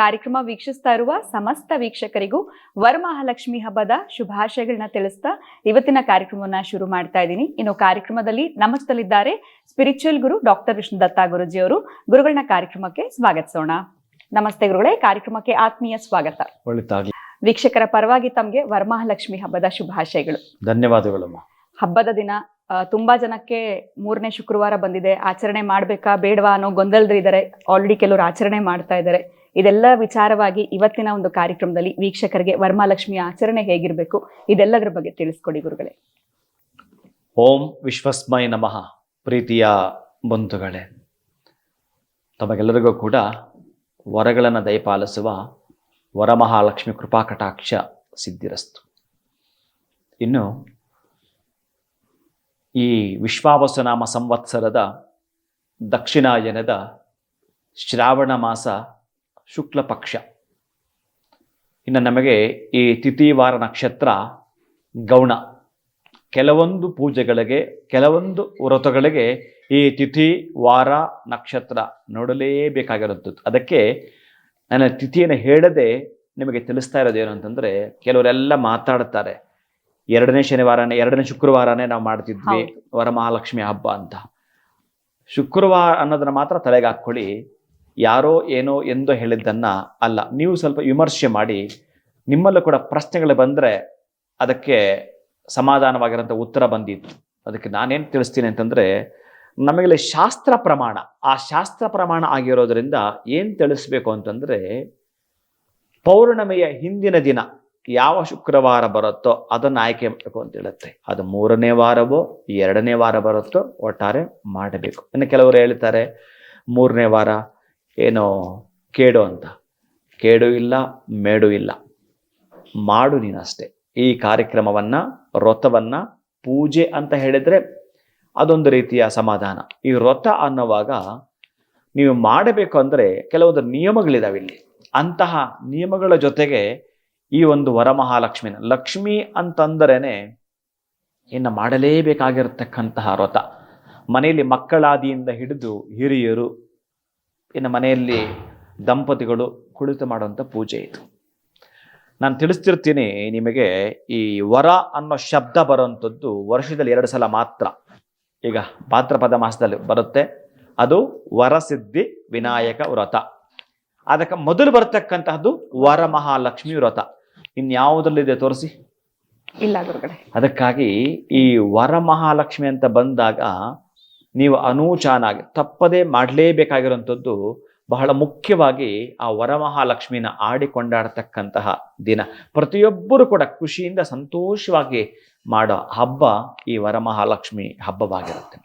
ಕಾರ್ಯಕ್ರಮ ವೀಕ್ಷಿಸ್ತಾ ಇರುವ ಸಮಸ್ತ ವೀಕ್ಷಕರಿಗೂ ವರಮಹಾಲಕ್ಷ್ಮಿ ಹಬ್ಬದ ಶುಭಾಶಯಗಳನ್ನ ತಿಳಿಸ್ತಾ ಇವತ್ತಿನ ಕಾರ್ಯಕ್ರಮವನ್ನ ಶುರು ಮಾಡ್ತಾ ಇದ್ದೀನಿ. ಇನ್ನು ಕಾರ್ಯಕ್ರಮದಲ್ಲಿ ನಮಸ್ತಲಿದ್ದಾರೆ ಜೊತೆಲಿದ್ದಾರೆ ಸ್ಪಿರಿಚುವಲ್ ಗುರು ಡಾಕ್ಟರ್ ವಿಷ್ಣು ದತ್ತಾ ಗುರುಜಿ ಅವರು ಗುರುಗಳನ್ನ ಕಾರ್ಯಕ್ರಮಕ್ಕೆ ಸ್ವಾಗತಿಸೋಣ. ನಮಸ್ತೆ ಗುರುಗಳೇ ಕಾರ್ಯಕ್ರಮಕ್ಕೆ ಆತ್ಮೀಯ ಸ್ವಾಗತ. ವೀಕ್ಷಕರ ಪರವಾಗಿ ತಮಗೆ ವರಮಹಾಲಕ್ಷ್ಮಿ ಹಬ್ಬದ ಶುಭಾಶಯಗಳು. ಧನ್ಯವಾದಗಳು ಹಬ್ಬದ ದಿನ ತುಂಬಾ ಜನಕ್ಕೆ ಮೂರನೇ ಶುಕ್ರವಾರ ಬಂದಿದೆ. ಆಚರಣೆ ಮಾಡ್ಬೇಕಾ ಬೇಡವಾ ಅನ್ನೋ ಗೊಂದಲದಲ್ಲಿದ್ದಾರೆ ಆಲ್ರೆಡಿ ಕೆಲವರು ಆಚರಣೆ ಮಾಡ್ತಾ ಇದ್ದಾರೆ. ಇದೆಲ್ಲ ವಿಚಾರವಾಗಿ ಇವತ್ತಿನ ಒಂದು ಕಾರ್ಯಕ್ರಮದಲ್ಲಿ ವೀಕ್ಷಕರಿಗೆ ವರ್ಮಾಲಕ್ಷ್ಮಿಯ ಆಚರಣೆ ಹೇಗಿರ್ಬೇಕು? ಇದೆಲ್ಲದರ ಬಗ್ಗೆ ತಿಳಿಸ್ಕೊಡಿ ಗುರುಗಳೇ. ಓಂ ವಿಶ್ವಸ್ಮಯ ನಮಃ ಪ್ರೀತಿಯ ಬಂಧುಗಳೇ. ತಮಗೆಲ್ಲರಿಗೂ ಕೂಡ ವರಗಳನ್ನು ದಯಪಾಲಿಸುವ ವರಮಹಾಲಕ್ಷ್ಮಿ ಕೃಪಾಕಟಾಕ್ಷ ಸಿದ್ಧಿರಸ್ತು. ಇನ್ನು ಈ ವಿಶ್ವಾವಸುನಾಮ ಸಂವತ್ಸರದ ದಕ್ಷಿಣಾಯನದ ಶ್ರಾವಣ ಮಾಸ ಶುಕ್ಲ ಪಕ್ಷ. ಇನ್ನು ನಮಗೆ ಈ ತಿಥಿವಾರ ನಕ್ಷತ್ರ ಗೌಣ. ಕೆಲವೊಂದು ಪೂಜೆಗಳಿಗೆ, ಕೆಲವೊಂದು ವ್ರತಗಳಿಗೆ ಈ ತಿಥಿ ವಾರ ನಕ್ಷತ್ರ ನೋಡಲೇಬೇಕಾಗಿರುತ್ತದೆ ಅದಕ್ಕೆ ನನ್ನ ತಿಥಿಯನ್ನು ಹೇಳದೆ ನಿಮಗೆ ತಿಳಿಸ್ತಾ ಇರೋದೇನು ಅಂತಂದರೆ ಕೆಲವರೆಲ್ಲ ಮಾತಾಡ್ತಾರೆ. ಎರಡನೇ ಶನಿವಾರನೇ ಎರಡನೇ ಶುಕ್ರವಾರನೇ ನಾವು ಮಾಡ್ತಿದ್ವಿ. ವರಮಹಾಲಕ್ಷ್ಮಿ ಹಬ್ಬ ಅಂತ. ಶುಕ್ರವಾರ ಅನ್ನೋದನ್ನ ಮಾತ್ರ ತಲೆಗೆ ಹಾಕ್ಕೊಳ್ಳಿ. ಯಾರೋ ಏನೋ ಎಂದೋ ಹೇಳಿದ್ದನ್ನ ಅಲ್ಲ. ನೀವು ಸ್ವಲ್ಪ ವಿಮರ್ಶೆ ಮಾಡಿ. ನಿಮ್ಮಲ್ಲೂ ಕೂಡ ಪ್ರಶ್ನೆಗಳು ಬಂದ್ರೆ ಅದಕ್ಕೆ ಸಮಾಧಾನವಾಗಿರೋಂಥ ಉತ್ತರ ಬಂದಿತ್ತು. ಅದಕ್ಕೆ ನಾನೇನು ತಿಳಿಸ್ತೀನಿ ಅಂತಂದ್ರೆ ನಮಗೆಲ್ಲ ಶಾಸ್ತ್ರ ಪ್ರಮಾಣ ಆ ಶಾಸ್ತ್ರ ಪ್ರಮಾಣ ಆಗಿರೋದ್ರಿಂದ ಏನು ತಿಳಿಸ್ಬೇಕು ಅಂತಂದ್ರೆ ಪೌರ್ಣಮೆಯ ಹಿಂದಿನ ದಿನ ಯಾವ ಶುಕ್ರವಾರ ಬರುತ್ತೋ ಅದನ್ನು ಆಯ್ಕೆ ಮಾಡಬೇಕು ಅಂತ ಹೇಳುತ್ತೆ. ಅದು ಮೂರನೇ ವಾರವೋ, ಎರಡನೇ ವಾರ ಬರುತ್ತೋ ಒಟ್ಟಾರೆ ಮಾಡಬೇಕು. ಇನ್ನು ಕೆಲವರು ಹೇಳ್ತಾರೆ, ಮೂರನೇ ವಾರ ಏನೋ ಕೇಡು ಅಂತ. ಕೇಡು ಇಲ್ಲ, ಮೇಡು ಇಲ್ಲ. ಮಾಡು ನೀನಷ್ಟೇ. ಈ ಕಾರ್ಯಕ್ರಮವನ್ನು, ವ್ರತವನ್ನು, ಪೂಜೆ ಅಂತ ಹೇಳಿದರೆ ಅದೊಂದು ರೀತಿಯ ಸಮಾಧಾನ. ಈ ವ್ರತ ಅನ್ನುವಾಗ ನೀವು ಮಾಡಬೇಕು ಅಂದರೆ ಕೆಲವೊಂದು ನಿಯಮಗಳಿದಾವೆ ಇಲ್ಲಿ. ಅಂತಹ ನಿಯಮಗಳ ಜೊತೆಗೆ ಈ ಒಂದು ವರಮಹಾಲಕ್ಷ್ಮಿನ ಲಕ್ಷ್ಮಿ ಅಂತಂದರೇನೆ ಇನ್ನು ಮಾಡಲೇಬೇಕಾಗಿರತಕ್ಕಂತಹ ವ್ರತ. ಮನೆಯಲ್ಲಿ ಮಕ್ಕಳಾದಿಯಿಂದ ಹಿಡಿದು ಹಿರಿಯರು, ಇನ್ನು ಮನೆಯಲ್ಲಿ ದಂಪತಿಗಳು ಕುಳಿತು ಮಾಡುವಂಥ ಪೂಜೆ ಇದು. ನಾನು ತಿಳಿಸ್ತಿರ್ತೀನಿ ನಿಮಗೆ ಈ ವರ ಅನ್ನೋ ಶಬ್ದ ಬರುವಂಥದ್ದು ವರ್ಷದಲ್ಲಿ ಎರಡು ಸಲ ಮಾತ್ರ. ಈಗ ಭಾದ್ರಪದ ಮಾಸದಲ್ಲಿ ಬರುತ್ತೆ. ಅದು ವರಸಿದ್ಧಿ ವಿನಾಯಕ ವ್ರತ. ಅದಕ್ಕೆ ಮೊದಲು ಬರ್ತಕ್ಕಂತಹದ್ದು ವರಮಹಾಲಕ್ಷ್ಮಿ ವ್ರತ. ಇನ್ಯಾವುದರಲ್ಲಿದೆ ತೋರಿಸಿ? ಇಲ್ಲ ಗುರುಗಳೇ ಅದಕ್ಕಾಗಿ ಈ ವರಮಹಾಲಕ್ಷ್ಮಿ ಅಂತ ಬಂದಾಗ ನೀವು ಅನೂಚಾನಾಗಿ ತಪ್ಪದೇ ಮಾಡಲೇಬೇಕಾಗಿರುವಂಥದ್ದು ಬಹಳ ಮುಖ್ಯವಾಗಿ ಆ ವರಮಹಾಲಕ್ಷ್ಮಿನ ಆಡಿಕೊಂಡಾಡ್ತಕ್ಕಂತಹ ದಿನ. ಪ್ರತಿಯೊಬ್ಬರು ಕೂಡ ಖುಷಿಯಿಂದ ಸಂತೋಷವಾಗಿ ಮಾಡೋ ಹಬ್ಬ ಈ ವರಮಹಾಲಕ್ಷ್ಮಿ ಹಬ್ಬವಾಗಿರುತ್ತೆ.